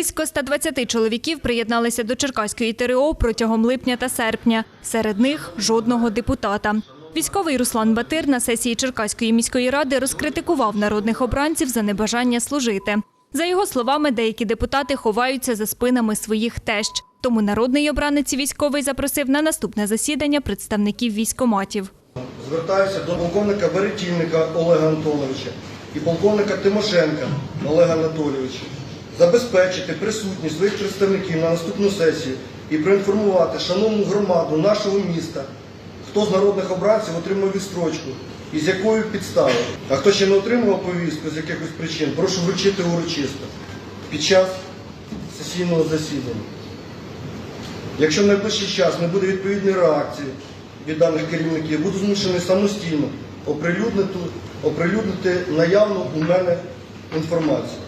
Близько 120 чоловіків приєдналися до Черкаської ТРО протягом липня та серпня. Серед них жодного депутата. Військовий Руслан Батир на сесії Черкаської міської ради розкритикував народних обранців за небажання служити. За його словами, деякі депутати ховаються за спинами своїх тещ. Тому народний обранець військовий запросив на наступне засідання представників військоматів. Звертаюся до полковника Беретільника Олега Антоновича і полковника Тимошенка Олега Анатолійовича забезпечити присутність своїх представників на наступну сесію і проінформувати шановну громаду нашого міста, хто з народних обранців отримав відстрочку і з якою підставою. А хто ще не отримував повістку з якихось причин, прошу вручити урочисто під час сесійного засідання. Якщо в найближчий час не буде відповідної реакції від даних керівників, буду змушений самостійно оприлюднити, оприлюднити наявну у мене інформацію.